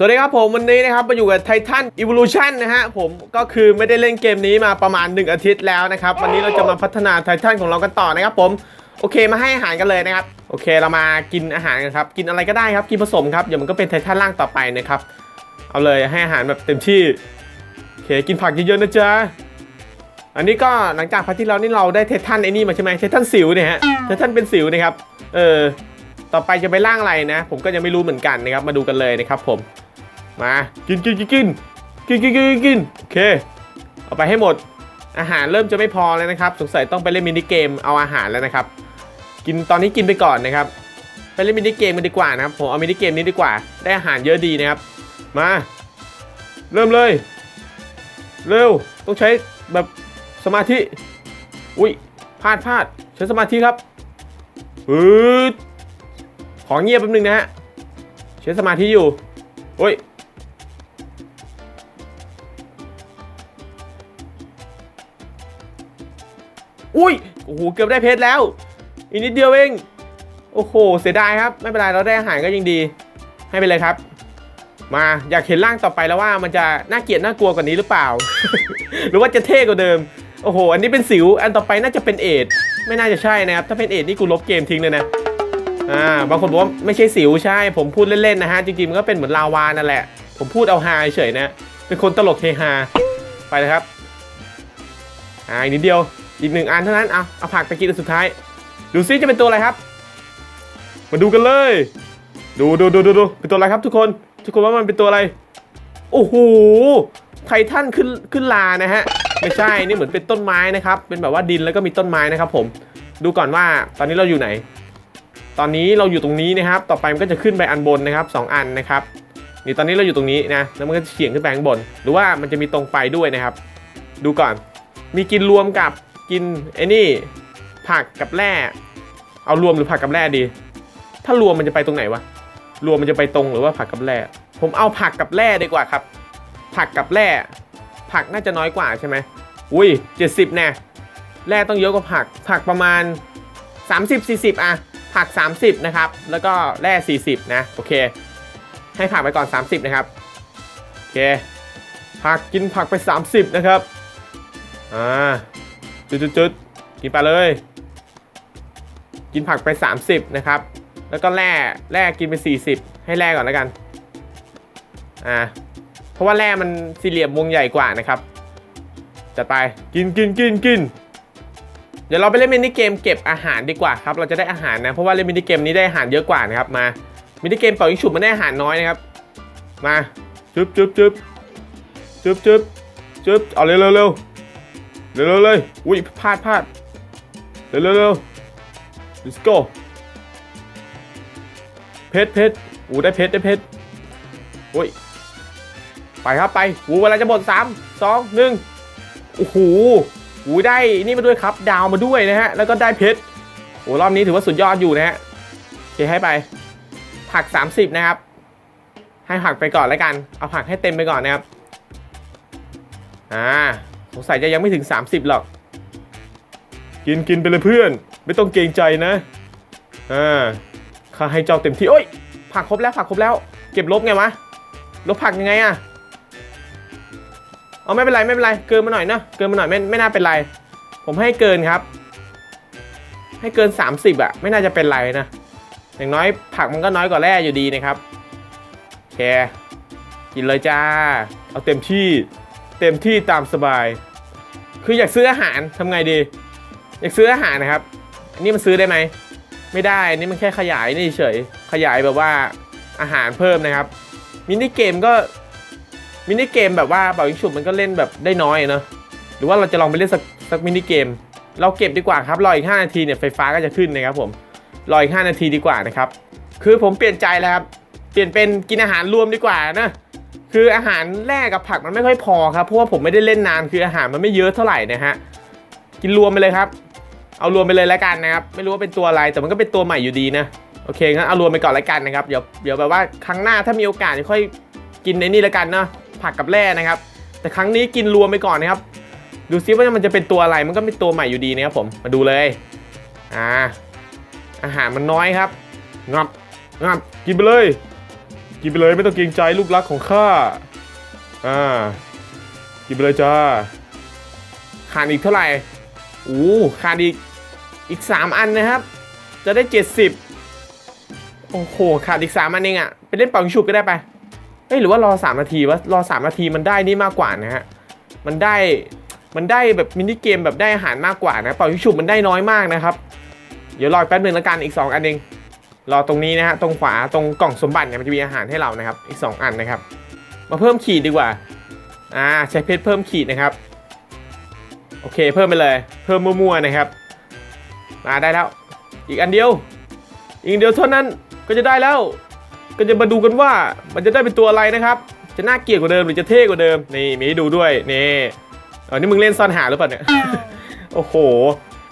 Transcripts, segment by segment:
สวัสดีครับผมวันนี้นะครับมาอยู่กับไททัน Evolution นะฮะผมก็คือไม่ได้เล่นเกมนี้มาประมาณ 1 อาทิตย์แล้วนะครับ วันนี้เราจะมาพัฒนาไททันของเรากันต่อนะครับผม โอเคมาให้อาหารกันเลยนะครับ โอเคเรามากินอาหารกันครับ กินอะไรก็ได้ครับ กินผสมครับเดี๋ยวมันก็เป็นไททันร่างต่อไปนะครับ เอาเลยให้อาหารแบบเต็มที่โอเคกินผักเยอะๆนะจ๊ะอันนี้ก็หลังจากพาร์ทที่แล้วนี่เราได้ไททันไอ้นี่มาใช่ไหมไททันสิวเนี่ยฮะไททันเป็นสิวนะครับเออต่อไปจะไปร่างอะไรนะ ผมก็ยังไม่รู้เหมือนกันนะครับมาดูกันเลยนะครับผม มากินกินกินกินกินกินกินกินโอเคเอาไปให้หมด อาหารเริ่มจะไม่พอแล้วนะครับ สงสัยต้องไปเล่นมินิเกมเอาอาหารแล้วนะครับ กินตอนนี้กินไปก่อนนะครับ ไปเล่นมินิเกมกันดีกว่านะครับผมเอามินิเกมนี้ดีกว่า ได้อาหารเยอะดีนะครับ มา เริ่มเลย เร็วต้องใช้แบบสมาธิอุ้ยพลาดพลาดใช้สมาธิครับอืดขอเงียบแป๊บนึงนะฮะใช้สมาธิอยู่โอ้ย อุ้ยโอ้โหเกือบได้เพชรแล้ว อีกนิดเดียวเอง โอ้โห เสียดายครับ ไม่เป็นไรเราได้อาหารก็ยังดี ให้ไปเลยครับ มาอยากเห็นร่างต่อไปแล้วว่ามันจะน่าเกลียดน่ากลัวกว่านี้หรือเปล่า หรือว่าจะเท่กว่าเดิม โอ้โห อันนี้เป็นสิว อันต่อไปน่าจะเป็นเอดไม่น่าจะใช่นะครับ ถ้าเป็นเอดนี่กูลบเกมทิ้งเลยนะอ่าบางคนบอกว่าไม่ใช่สิวใช่ ผมพูดเล่นๆนะฮะจริงๆมันก็เป็นเหมือนลาวานั่นแหละ ผมพูดเอาฮาเฉยนะเป็นคนตลกเฮฮาไปเลยครับอ่าอีกนิดเดียว อีกหนึ่งอันเท่านั้นเอาเอาผักไปกินอันสุดท้าย ดูซิจะเป็นตัวอะไรครับ มาดูกันเลย ดูดูดูดูดูเป็นตัวอะไรครับทุกคน ทุกคนว่ามันเป็นตัวอะไร โอ้โหไททันขึ้นขึ้นลานะฮะ ไม่ใช่นี่เหมือนเป็นต้นไม้นะครับ เป็นแบบว่าดินแล้วก็มีต้นไม้นะครับ ผม ดูก่อนว่าตอนนี้เราอยู่ไหน ตอนนี้เราอยู่ตรงนี้นะครับ ต่อไปมันก็จะขึ้นไปอันบนนะครับสองอันนะครับนี่ตอนนี้เราอยู่ตรงนี้นะแล้วมันก็จะเฉียงขึ้นไปข้างบน หรือว่ามันจะมีตรงไปด้วยนะครับ ดูก่อน มีกินรวมกับ กินไอ้นี่ผักกับแร่เอารวมหรือผักกับแร่ดี ถ้ารวมมันจะไปตรงไหนวะรวมมันจะไปตรงหรือว่าผักกับแร่ผมเอาผักกับแร่ดีกว่าครับ ผักกับแร่ผักน่าจะน้อยกว่าใช่ไหมอุ้ย70แน่แร่ต้องเยอะกว่าผัก ผักประมาณ 30 40อะผัก 30 นะครับ แล้วก็แร่40 นะ โอเค ให้ผักไปก่อน 30 นะครับ โอเค ผักกินผักไป 30 นะครับ อ่า จุดๆๆกินไปเลย กินผักไป 30 นะครับ แล้วก็แร่แร่กินไป 40 ให้แร่ก่อนแล้วกัน อ่า เพราะว่าแร่มันสี่เหลี่ยมวงใหญ่กว่านะครับจัดไปกินกินกินกินเดี๋ยวเราไปเล่นมินิเกมเก็บอาหารดีกว่าครับ เราจะได้อาหารนะ เพราะว่าเล่นมินิเกมนี้ได้อาหารเยอะกว่านะครับ มา มินิเกมเป่ายิงฉุบมันได้อาหารน้อยนะครับ มาจึ๊บจึ๊บจึ๊บจึ๊บจึ๊บจึ๊บเอาเร็วเร็ว เร็วเร็วเลยอุ้ยพลาดพลาดเร็วเร็วเร็ว let's go เพชรเพชรอู้ได้เพชรได้เพชรโอ้ยไปครับไปหูเวลาจะหมดสามสองหนึ่งโอ้โหหูได้นี่มาด้วยครับ ดาวมาด้วยนะฮะ แล้วก็ได้เพชรโอ้รอบนี้ถือว่าสุดยอดอยู่นะฮะโอเคให้ไปผัก 30 นะครับ ให้ผักไปก่อนแล้วกัน เอาผักให้เต็มไปก่อนนะครับ อ่า งสัยจะยังไม่ถึง 30 หรอก กินกินไปเลยเพื่อน ไม่ต้องเกรงใจนะ อ่าข้าให้เจ้าเต็มที่โอ้ย ผักครบแล้วผักครบแล้ว เก็บลบไงวะ ลบผักยังไงอะเอาไม่เป็นไรไม่เป็นไร เกินมาหน่อยนะเกินมาหน่อยไม่ไม่น่าเป็นไร ผมให้เกินครับ ให้เกิน 30อะไม่น่าจะเป็นไรนะ อย่างน้อยผักมันก็น้อยกว่าแร่อยู่ดีนะครับโอเคกินเลยจ้า เอาเต็มที่ เต็มที่ตามสบาย คืออยากซื้ออาหารทำไงดี อยากซื้ออาหารนะครับ อันนี้มันซื้อได้ไหม ไม่ได้อันนี้มันแค่ขยายนี่เฉย ขยายแบบว่าอาหารเพิ่มนะครับ มินิเกมก็ มินิเกมแบบว่าเป่ายิงฉุบมันก็เล่นแบบได้น้อยเนอะหรือว่าเราจะลองไปเล่นสักสักมินิเกม เราเก็บดีกว่าครับรออีก 5 นาทีเนี่ยไฟฟ้าก็จะขึ้นนะครับผม รออีก 5 นาทีดีกว่านะครับ คือผมเปลี่ยนใจแล้วครับ เปลี่ยนเป็นกินอาหารรวมดีกว่านะ คืออาหารแรกกับผักมันไม่ค่อยพอครับ เพราะว่าผมไม่ได้เล่นนานคืออาหารมันไม่เยอะเท่าไหร่นะฮะ กินรวมไปเลยครับ เอารวมไปเลยแล้วกันนะครับ ไม่รู้ว่าเป็นตัวอะไรแต่มันก็เป็นตัวใหม่อยู่ดีนะ โอเคงั้นเอารวมไปก่อนแล้วกันนะครับ เดี๋ยวเดี๋ยวแบบว่าครั้งหน้าถ้ามีโอกาสจะค่อยกินในนี่แล้วกันเนาะ ผักกับแร่นะครับ แต่ครั้งนี้กินรวมไปก่อนนะครับ ดูซิว่ามันจะเป็นตัวอะไร มันก็เป็นตัวใหม่อยู่ดีนะครับผม มาดูเลย อ่า อาหารมันน้อยครับงับงับกินไปเลย กินไปเลยไม่ต้องเกรงใจลูกรักของข้า อ่า กินไปเลยจ้าขาดอีกเท่าไหร่โอ้ขาดอีกอีก 3 อันนะครับ จะได้ 70 โอ้โห ขาดอีก 3 อันเองอะไปเล่นป่ายิงฉุบก็ได้ไป เอ้ยหรือว่ารอ 3 นาทีวะ รอ 3 นาทีมันได้นี่มากกว่านะฮะ มันได้ มันได้แบบมินิเกมแบบได้อาหารมากกว่านะป่ายิงฉุบมันได้น้อยมากนะครับ เดี๋ยวรอแป๊บหนึงแล้วกันอีก 2 อันเอง รอตรงนี้นะฮะตรงขวาตรงกล่องสมบัติเนี่ยมันจะมีอาหารให้เรานะครับอีก 2 อันนะครับ มาเพิ่มขีดดีกว่าอ่าใช้เพชรเพิ่มขีดนะครับโอเคเพิ่มไปเลยเพิ่มมั่วๆนะครับมาได้แล้ว อีกอันเดียว อีกอันเดียวเท่านั้นก็จะได้แล้ว ก็จะมาดูกันว่ามันจะได้เป็นตัวอะไรนะครับ จะน่าเกลียดกว่าเดิมหรือจะเท่กว่าเดิมนี่มีให้ดูด้วยนี่เออนี่มึงเล่นซ่อนหาหรือเปล่าเนี่ยโอ้โห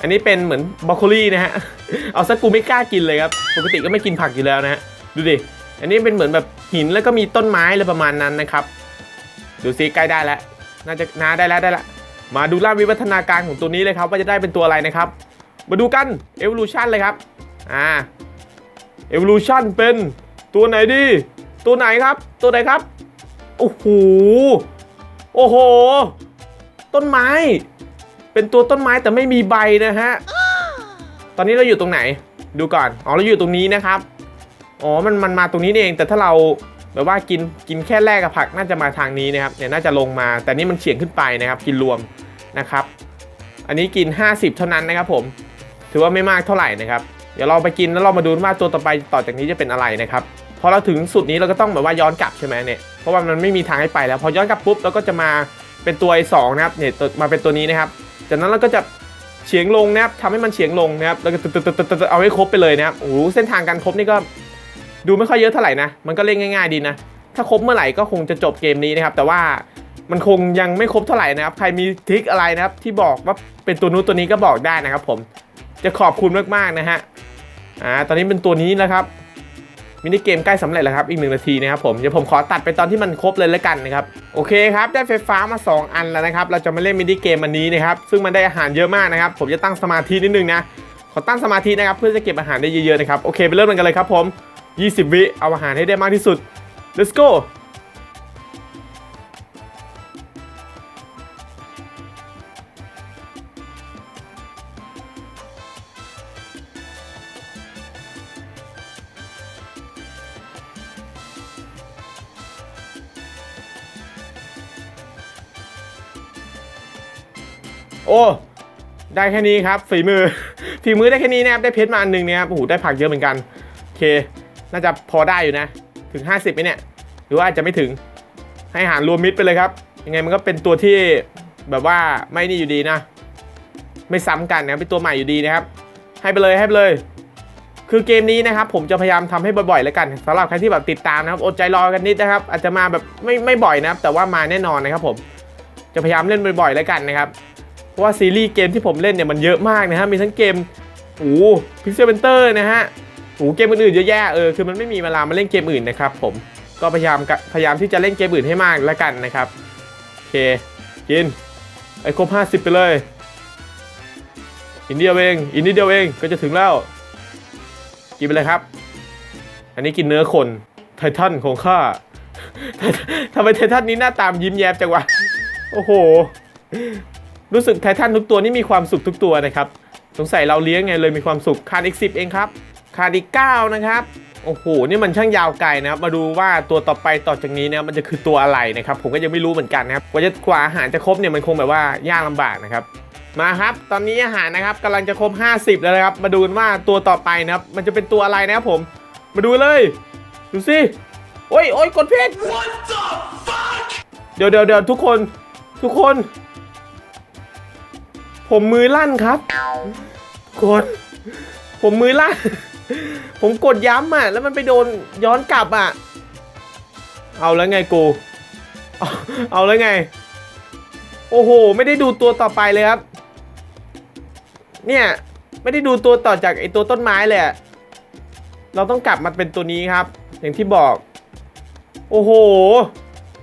อันนี้เป็นเหมือนบรอกโคลีนะฮะ เอาสักกูไม่กล้ากินเลยครับ ปกติก็ไม่กินผักอยู่แล้วนะฮะ ดูดิ อันนี้เป็นเหมือนแบบหินแล้วก็มีต้นไม้อะไรประมาณนั้นนะครับ ดูซิใกล้ได้แล้ว น่าจะนาได้แล้วได้แล้วมาดูล่าวิวัฒนาการของตัวนี้เลยครับว่าจะได้เป็นตัวอะไรนะครับ มาดูกัน Evolution เลยครับ อ่า Evolution เป็นตัวไหนดี ตัวไหนครับ ตัวไหนครับ โอ้โห โอ้โห ต้นไม้ เป็นตัวต้นไม้แต่ไม่มีใบนะฮะ ตอนนี้เราอยู่ตรงไหน ดูก่อน อ๋อ เราอยู่ตรงนี้นะครับ อ๋อ มัน มันมาตรงนี้เอง แต่ถ้าเราแบบว่ากิน กินแค่แรกกับผักน่าจะมาทางนี้นะครับ เนี่ยน่าจะลงมา แต่นี่มันเฉียงขึ้นไปนะครับ กินรวมนะครับ อันนี้กิน 50 เท่านั้นนะครับผม ถือว่าไม่มากเท่าไหร่นะครับ เดี๋ยวเราไปกินแล้วเรามาดูว่าตัวต่อไปต่อจากนี้จะเป็นอะไรนะครับ พอเราถึงสุดนี้เราก็ต้องแบบว่าย้อนกลับใช่ไหมเนี่ย เพราะว่ามันไม่มีทางให้ไปแล้ว พอย้อนกลับปุ๊บเราก็จะมาเป็นตัวไอ้สองนะครับ เนี่ยมาเป็นตัวนี้นะครับ จากนั้นเราก็จะเฉียงลงนะครับทำให้มันเฉียงลงนะครับแล้วก็เอาให้ครบไปเลยนะครับโอ้เส้นทางการครบนี่ก็ดูไม่ค่อยเยอะเท่าไหร่นะ มันก็เล่นง่าย ๆดีนะ ถ้าครบเมื่อไหร่ก็คงจะจบเกมนี้นะครับ แต่ว่ามันคงยังไม่ครบเท่าไหร่นะครับ ใครมีทริคอะไรนะครับ ที่บอกว่าเป็นตัวนู้นตัวนี้ก็บอกได้นะครับ ผม จะขอบคุณมากๆนะฮะ อ่า ตอนนี้เป็นตัวนี้นะครับ มินิเกมใกล้สำเร็จแล้วครับ อีกหนึ่งนาทีนะครับผม เดี๋ยวผมขอตัดไปตอนที่มันครบเลยแล้วกันนะครับ โอเคครับ ได้ไฟฟ้ามา 2 อันแล้วนะครับ เราจะมาเล่นมินิเกมอันนี้นะครับ ซึ่งมันได้อาหารเยอะมากนะครับ ผมจะตั้งสมาธินิดนึงนะ ขอตั้งสมาธินะครับ เพื่อจะเก็บอาหารได้เยอะๆนะครับ โอเค ไปเริ่มกันเลยครับผม 20 วิ เอาอาหารให้ได้มากที่สุด let's go โอ้ได้แค่นี้ครับฝีมือฝีมือได้แค่นี้นะครับได้เพชรมาอันหนึ่งเนี่ยครับโอ้โหได้ผักเยอะเหมือนกันโอเค น่าจะพอได้อยู่นะ ถึง 50ไหมเนี่ย หรือว่าอาจจะไม่ถึงให้หารรวมมิตรไปเลยครับ ยังไงมันก็เป็นตัวที่แบบว่าไม่นี่อยู่ดีนะ ไม่ซ้ำกันนะเป็นตัวใหม่อยู่ดีนะครับ ให้ไปเลยให้ไปเลย คือเกมนี้นะครับ ผมจะพยายามทำให้บ่อยๆแล้วกันสำหรับใครที่แบบติดตามนะครับอดใจรอกันนิดนะครับ อาจจะมาแบบไม่ไม่บ่อยนะครับ แต่ว่ามาแน่นอนนะครับ ผมจะพยายามเล่นบ่อยๆแล้วกันนะครับ เพราะว่าซีรีส์เกมที่ผมเล่นเนี่ยมันเยอะมากนะฮะ มีทั้งเกมโอ้พิกเซลเ n นเตอร์นะฮะโอ้เกมอื่นๆเยอะแยะเออคือมันไม่มีเวลามาเล่นเกมอื่นนะครับผมก็พยายามพยายามที่จะเล่นเกมอื่นให้มากแล้วกันนะครับโอเคกินไอ้ครบ50 ไปเลยอินเดียเองอินเดียวเองก็จะถึงแล้ว กินไปเลยครับ อันนี้กินเนื้อคนไททันของข้าทำไมไททันนี้หน้าตามยิ้มแย้มจังวะ โอ้โห รู้สึกไททันทุกตัวนี่มีความสุขทุกตัวนะครับ สงสัยเราเลี้ยงไงเลยมีความสุขขาดอีก 10 เองครับขาดอีก 9 นะครับ โอ้โห นี่มันช่างยาวไกลนะครับ มาดูว่าตัวต่อไปต่อจากนี้เนี่ยมันจะคือตัวอะไรนะครับ ผมก็ยังไม่รู้เหมือนกันนะครับ กว่าจะกว่าอาหารจะครบเนี่ยมันคงแบบว่ายากลำบากนะครับ มาครับ ตอนนี้อาหารนะครับกำลังจะครบ 50 แล้วนะครับ มาดูกันว่าตัวต่อไปนะครับ มันจะเป็นตัวอะไรนะครับผม มาดูเลย ดูสิ โอ้ยโอ้ยกดเพชรเดี๋ยวเดี๋ยวเดี๋ยวทุกคน ทุกคน ผมมือลั่นครับ กด ผมมือลั่น ผมกดย้ำอะ แล้วมันไปโดนย้อนกลับอะ เอาแล้วไงกูเอาเอาแล้วไง โอ้โห ไม่ได้ดูตัวต่อไปเลยครับ เนี่ย ไม่ได้ดูตัวต่อจากไอตัวต้นไม้เลยเราต้องกลับมาเป็นตัวนี้ครับ อย่างที่บอก โอ้โห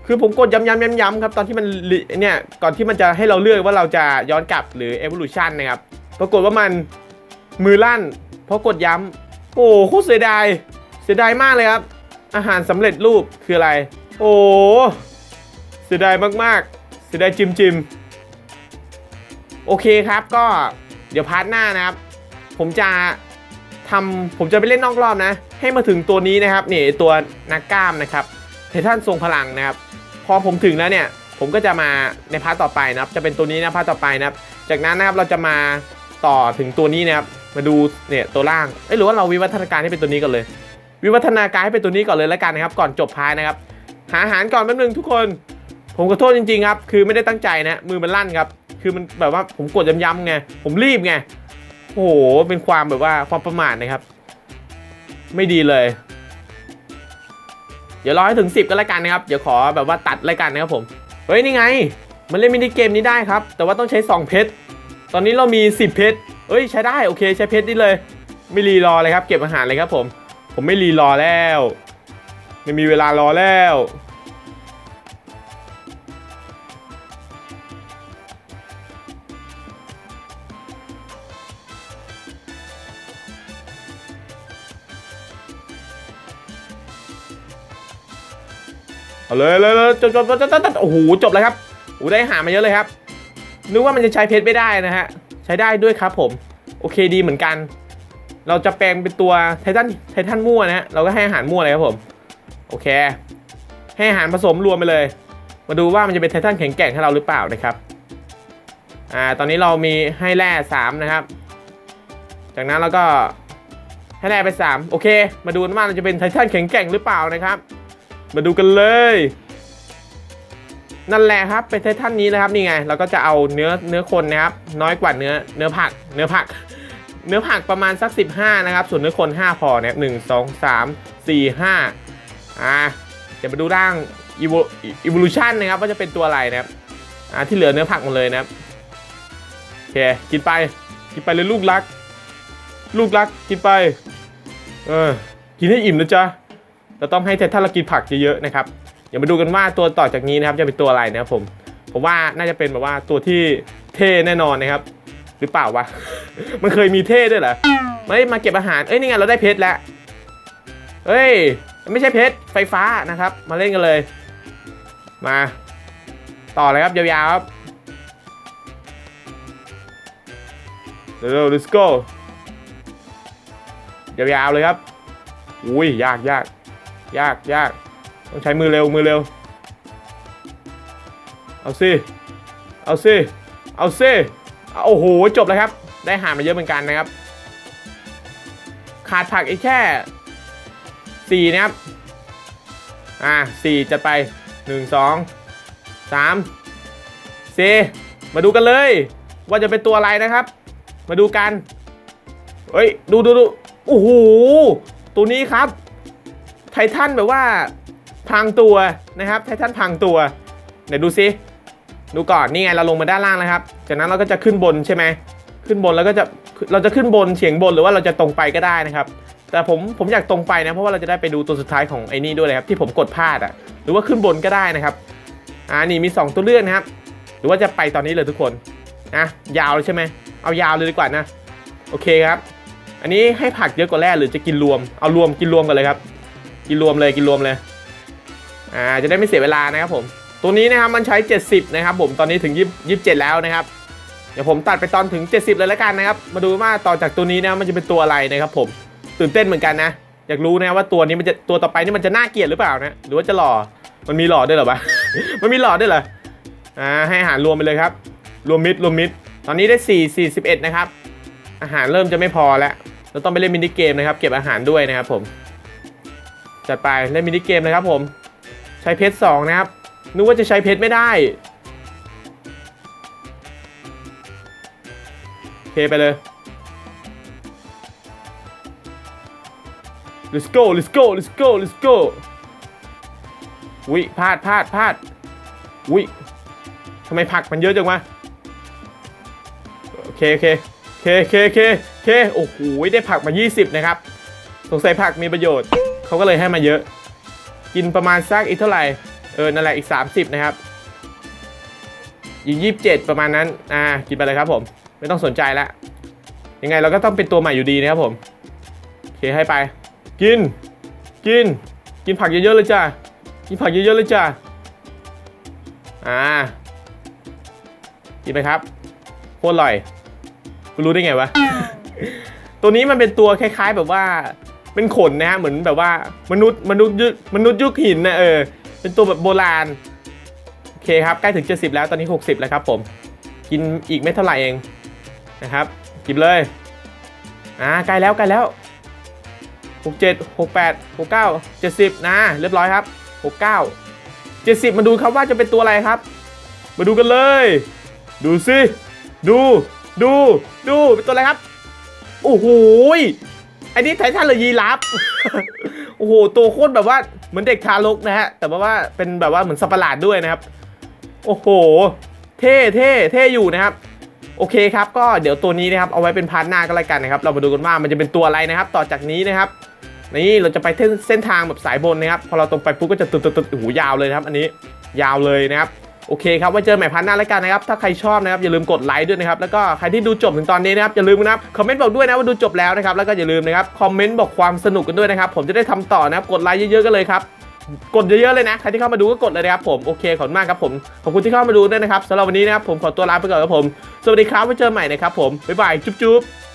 คือผมกดย้ำๆย้ำๆครับตอนที่มันเนี่ยก่อนที่มันจะให้เราเลือกว่าเราจะย้อนกลับหรือ evolution นะครับปรากฏว่ามันมือลั่น เพราะกดย้ำโอ้โหโคตรเสียดายเสียดายมากเลยครับ อาหารสำเร็จรูปคืออะไร โอ้เสียดายมากๆ เสียดายจิมจิมโอเคครับก็เดี๋ยวพาร์ทหน้านะครับ ผมจะทำผมจะไปเล่นนอกรอบนะ ให้มาถึงตัวนี้นะครับนี่ตัวนักกล้ามนะครับไททันทรงพลังนะครับ พอผมถึงแล้วเนี่ย ผมก็จะมาในพาร์ทต่อไปนะครับ จะเป็นตัวนี้นะพาร์ทต่อไปนะครับ จากนั้นนะครับเราจะมาต่อถึงตัวนี้นะครับ มาดูเนี่ยตัวล่างเอ้ยหรือว่าเราวิวัฒนาการให้เป็นตัวนี้ก่อนเลย วิวัฒนาการให้เป็นตัวนี้ก่อนเลยแล้วกันนะครับ ก่อนจบพาร์ทนะครับ หาอาหารก่อนแป๊บนึงทุกคน ผมขอโทษจริงๆครับ คือไม่ได้ตั้งใจนะมือมันลั่นครับ คือมันแบบว่าผมกดย้ำๆไง ผมรีบไง โอ้โห เป็นความแบบว่าความประมาทนะครับ ไม่ดีเลย เดี๋ยวรอให้ถึง 10 ก็แล้วกันนะครับ เดี๋ยวขอแบบว่าตัดรายการนะครับผม เฮ้ยนี่ไง มันเล่นมินิเกมนี้ได้ครับ แต่ว่าต้องใช้ 2 เพชร ตอนนี้เรามี 10 เพชร เอ้ยใช้ได้โอเคใช้เพชรนี่เลย ไม่รีรอเลยครับ เก็บอาหารเลยครับผม ผมไม่รีรอแล้ว ไม่มีเวลารอแล้ว เอาเลยเลยจบจบจบจบโอ้โหจบแล้วครับโอ้ได้หามาเยอะเลยครับ นึกว่ามันจะใช้เพชรไม่ได้นะฮะ ใช้ได้ด้วยครับผม โอเคดีเหมือนกัน เราจะแปลงเป็นตัวไททันไททันมั่วนะฮะ เราก็ให้อาหารมั่วเลยครับผม โอเค ให้อาหารผสมรวมไปเลย มาดูว่ามันจะเป็นไททันแข็งแกร่งให้เราหรือเปล่านะครับ อ่า ตอนนี้เรามีให้แร่สามนะครับ จากนั้นเราก็ให้แร่ไปสามโอเค มาดูนว่าเราจะเป็นไททันแข็งแกร่งหรือเปล่านะครับ มาดูกันเลย นั่นแหละครับเป็นไททันนี้นะครับนี่ไง เราก็จะเอาเนื้อเนื้อคนนะครับ น้อยกว่าเนื้อเนื้อผัก เนื้อผัก เนื้อผักประมาณสัก 15 นะครับ ส่วนเนื้อคน 5 พอนะครับหนึ่งสองสามสี่ห้าอ่าเดี๋ยวมาดูร่าง evo- evolution นะครับว่าจะเป็นตัวอะไรนะครับอ่าที่เหลือเนื้อผักหมดเลยนะครับโอเคกินไปกินไปเลยลูกรัก ลูกรักกินไป เออ กินให้อิ่มนะจ๊ะ เราต้องให้ถ้าเรากินผักเยอะๆนะครับเดี๋ยวมาดูกันว่าตัวต่อจากนี้นะครับจะเป็นตัวอะไรนะครับผมผมว่าน่าจะเป็นแบบว่าตัวที่เท่แน่นอนนะครับ หรือเปล่าวะ มันเคยมีเท่ด้วยเหรอไม่มาเก็บอาหารเอ้ยนี่ไงเราได้เพชรแล้วเฮ้ยไม่ใช่เพชรไฟฟ้านะครับ มาเล่นกันเลย มา ต่อเลยครับยาวๆครับเร็วๆ let's go ยาวๆเลยครับ อุ้ยยากยาก ยากยากต้องใช้มือเร็วมือเร็ว เอาสิเอาสิเอาสิโอ้โหจบแล้วครับ ได้หามาเยอะเหมือนกันนะครับ ขาดผักอีกแค่สี่นะครับอ่าสี่จัดไปหนึ่งสองสามสี่มาดูกันเลย ว่าจะเป็นตัวอะไรนะครับ มาดูกันเฮ้ย ดูดูดูโอ้โหตัวนี้ครับ ไททันแบบว่าพรางตัวนะครับ ไททันพรางตัว เดี๋ยวดูซิ ดูก่อนนี่ไงเราลงมาด้านล่างแล้วครับ จากนั้นเราก็จะขึ้นบนใช่ไหมขึ้นบนแล้วก็จะเราจะขึ้นบนเฉียงบนหรือว่าเราจะตรงไปก็ได้นะครับ แต่ผมผมอยากตรงไปนะเพราะว่าเราจะได้ไปดูตัวสุดท้ายของไอ้นี่ด้วยเลยครับที่ผมกดพลาดอะหรือว่าขึ้นบนก็ได้นะครับอ่านี่มี 2 ตัวเลือกนะครับ หรือว่าจะไปตอนนี้เลยทุกคนนะยาวเลยใช่ไหมเอายาวเลยดีกว่านะโอเคครับ อันนี้ให้ผักเยอะกว่าแร่หรือจะกินรวมเอารวมกินรวมกันเลยครับ กินรวมเลยกินรวมเลย อ่าจะได้ไม่เสียเวลานะครับผม ตัวนี้นะครับมันใช้ 70 นะครับผมตอนนี้ถึง27 แล้วนะครับเดี๋ยวผมตัดไปตอนถึง 70 เลยแล้วกันนะครับ มาดูว่าต่อจากตัวนี้นะมันจะเป็นตัวอะไรนะครับผมตื่นเต้นเหมือนกันนะ อยากรู้นะว่าตัวนี้มันจะตัวต่อไปนี่มันจะน่าเกลียดหรือเปล่านะหรือว่าจะหล่อมันมีหล่อด้วยหรอวะมันมีหล่อด้วยเหรออ่าให้อาหารรวมไปเลยครับ รวมมิดรวมมิดตอนนี้ได้ 4 41 นะครับ อาหารเริ่มจะไม่พอแล้วเราต้องไปเล่นมินิเกมนะครับ เก็บอาหารด้วยนะครับผม จัดไปเล่นมินิเกมเลยครับผม ใช้เพชรสองนะครับ นึกว่าจะใช้เพชรไม่ได้โอเคไปเลย let's go let's go let's go let's go อุ้ยพลาดพลาดพลาดอุ้ยทำไมผักมันเยอะจังวะโอเคโอเคโอเคโอเคโอเคโอ้โหได้ผักมา 20 นะครับ สงสัยผักมีประโยชน์ เขาก็เลยให้มาเยอะ กินประมาณสักอีกเท่าไหร่เออนั่นแหละอีก 30 นะครับอีก27ประมาณนั้นอ่ากินไปเลยครับผมไม่ต้องสนใจแล้วยังไงเราก็ต้องเป็นตัวใหม่อยู่ดีนะครับผมโอเคให้ไป กิน กิน กินผักเยอะๆเลยจ้ะกินผักเยอะๆเลยจ้ะอ่ากินไปครับโคตรอร่อยคุณรู้ได้ไงวะ ตัวนี้มันเป็นตัวคล้าย ๆ แบบว่า เป็นขนนะฮะเหมือนแบบว่ามนุษย์มนุษย์ยุคมนุษย์ยุคหินนะเออเป็นตัวแบบโบราณโอเคครับใกล้ถึง 70 แล้วตอนนี้ 60 แล้วครับผมกินอีกไม่เท่าไหร่เองนะครับกินเลยอ่าใกล้แล้วใกล้แล้ว 67 68 69 70 นะเรียบร้อยครับ 69 70 มาดูครับว่าจะเป็นตัวอะไรครับ มาดูกันเลย ดูสิดูดูดูเป็นตัวอะไรครับโอ้โห อันนี้ไททันเลยยีราฟ โอ้โห ตัวโคตรแบบว่าเหมือนเด็กทารกนะฮะ แต่ว่าว่าเป็นแบบว่าเหมือนสัตว์ประหลาดด้วยนะครับ โอ้โห เท่เท่เท่อยู่นะครับ โอเคครับ ก็เดี๋ยวตัวนี้นะครับ เอาไว้เป็นพาร์ทหน้าก็แล้วกันนะครับ เรามาดูกันว่ามันจะเป็นตัวอะไรนะครับ ต่อจากนี้นะครับ นี่เราจะไปเส้นทางแบบสายบนนะครับ พอเราตรงไปปุ๊บก็จะตึ๊ดตึ๊ดตึ๊ดโอ้โหยาวเลยนะครับ อันนี้ ยาวเลยนะครับ โอเคครับไว้เจอใหม่พันหน้าแล้วกันนะครับ ถ้าใครชอบนะครับอย่าลืมกดไลค์ด้วยนะครับ แล้วก็ใครที่ดูจบถึงตอนนี้นะครับอย่าลืมนะครับคอมเมนต์บอกด้วยนะว่าดูจบแล้วนะครับแล้วก็อย่าลืมนะครับคอมเมนต์บอกความสนุกกันด้วยนะครับผมจะได้ทำต่อนะครับกดไลค์เยอะๆกันเลยครับกดเยอะๆเลยนะใครที่เข้ามาดูก็กดเลยนะครับผมโอเคขอบคุณมากครับผมขอบคุณที่เข้ามาดูด้วยนะครับสำหรับวันนี้นะครับผมขอตัวลาไปก่อนครับผมสวัสดีครับไว้เจอใหม่นะครับผมบ๊ายบายจุ๊บๆ